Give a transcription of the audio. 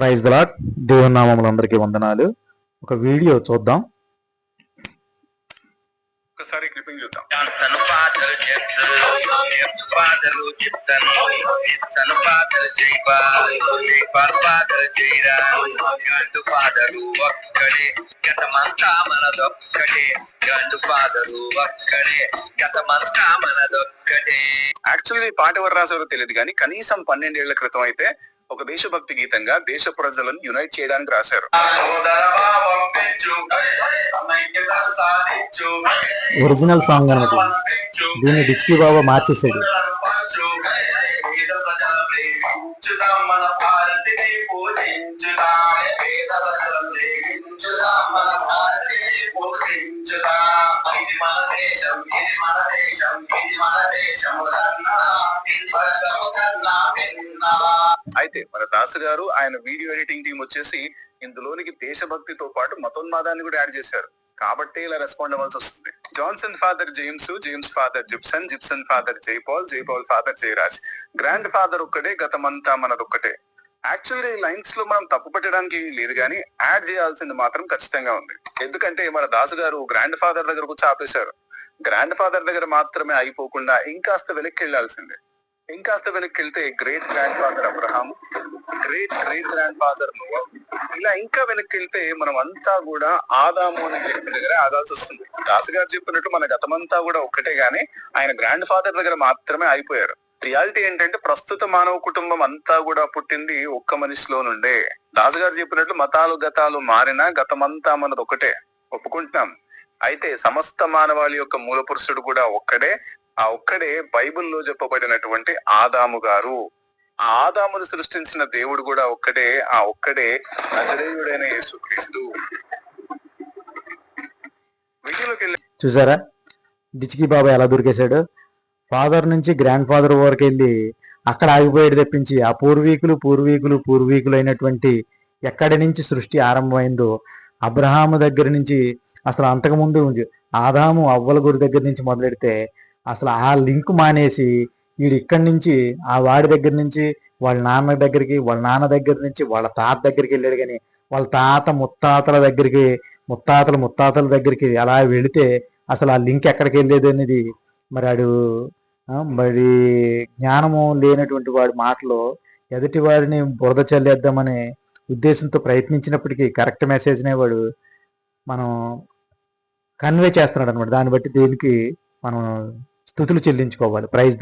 Praise దలాట్ దేవుని నామములందరికీ వందనాలు. ఒక వీడియో చూద్దాం. ఒకసారి క్లిప్పింగ్ చూద్దాం. గండు ఒక్కడే గతమంతా మనదొక్కడే గండు ఒక్కడే గతమంతా మనదొక్కడే యాక్చువల్లీ ఈ పాట ఎవరు రాసారో తెలియదు కానీ కనీసం పన్నెండేళ్ళ క్రితం అయితే ఒక దేశభక్తి గీతంగా దేశ ప్రజలను యునైట్ చేయడానికి రాశారు. ఒరిజినల్ సాంగ్ అనమాట దీన్ని డిచ్కీ బాబా మార్చేసాడు మన దేశం మన దేశం. అయితే మన దాసు గారు ఆయన వీడియో ఎడిటింగ్ టీం వచ్చేసి ఇందులోనికి దేశభక్తితో పాటు మతోన్మాదాన్ని కూడా యాడ్ చేశారు. కాబట్టి ఇలా రెస్పాండ్ అవ్వాల్సి వస్తుంది. Johnson father James James father Jipson Jipson father Jaipal Jaipal father Jayaraj grandfather ఒక్కటే గతమంతా మనదొక్కటే. యాక్చువల్లీ లైన్స్లో మనం తప్పు పెట్టడానికి లేదు కానీ యాడ్ చేయాల్సింది మాత్రం ఖచ్చితంగా ఉంది. ఎందుకంటే మన దాసు గారు గ్రాండ్ ఫాదర్ దగ్గర కూర్చో ఆపేశారు. గ్రాండ్ ఫాదర్ దగ్గర మాత్రమే అయిపోకుండా ఇంకాస్త వెనక్కి వెళ్ళాల్సిందే ఇంకాస్త వెనక్కి వెళ్తే great grandfather Abraham great great grandfather Noah ఇలా ఇంకా వెనక్కి వెళ్తే మనం అంతా కూడా ఆదాము అనే వ్యక్తి దగ్గర ఆదాల్సి వస్తుంది. దాస్ గారు చెప్పినట్టు మన గతమంతా కూడా ఒక్కటే గానీ ఆయన గ్రాండ్ ఫాదర్ దగ్గర మాత్రమే అయిపోయారు రియాలిటీ ఏంటంటే ప్రస్తుత మానవ కుటుంబం అంతా కూడా పుట్టింది ఒక్క మనిషిలో నుండే. దాసు గారు చెప్పినట్లు మతాలు గతాలు మారినా గతమంతా మనది ఒకటే ఒప్పుకుంటున్నాం. అయితే సమస్త మానవాళి యొక్క మూల పురుషుడు కూడా ఒక్కడే. ఆ ఒక్కడే బైబిల్లో చెప్పబడినటువంటి ఆదాము గారు. ఆ ఆదామును సృష్టించిన దేవుడు కూడా ఒక్కడే ఆ ఒక్కడే నజరేయుడైన యేసుక్రీస్తు. వెళ్ళి చూసారా? డిచికి బాబా ఎలా దొరికేశాడు? ఫాదర్ నుంచి గ్రాండ్ ఫాదర్ వరకు వెళ్ళి అక్కడ ఆగిపోయాడు తెప్పించి ఆ పూర్వీకులు పూర్వీకులు పూర్వీకులు అయినటువంటి ఎక్కడి నుంచి సృష్టి ఆరంభమైందో అబ్రహాము దగ్గర నుంచి అసలు అంతకుముందు ఉంది. ఆదాము అవ్వల గురి దగ్గర నుంచి మొదలెడితే అసలు ఆ లింక్ మానేసి వీడు ఇక్కడి నుంచి ఆ వాడి దగ్గర నుంచి వాళ్ళ నాన్న దగ్గరికి వాళ్ళ నాన్న దగ్గర నుంచి వాళ్ళ తాత దగ్గరికి వెళ్ళాడు కానీ వాళ్ళ తాత ముత్తాతల దగ్గరికి ముత్తాతల ముత్తాతల దగ్గరికి అలా వెళితే అసలు ఆ లింక్ ఎక్కడికి వెళ్ళేది అనేది మరి ఆడు మరి జ్ఞానము లేనటువంటి వాడి మాటలో ఎదుటి వాడిని బురద చల్లేద్దామనే ఉద్దేశంతో ప్రయత్నించినప్పటికీ కరెక్ట్ మెసేజ్నే వాడు మనం కన్వే చేస్తున్నాడు అనమాట దాన్ని బట్టి దేనికి మనం స్థుతులు చెల్లించుకోవాలి. ప్రైజ్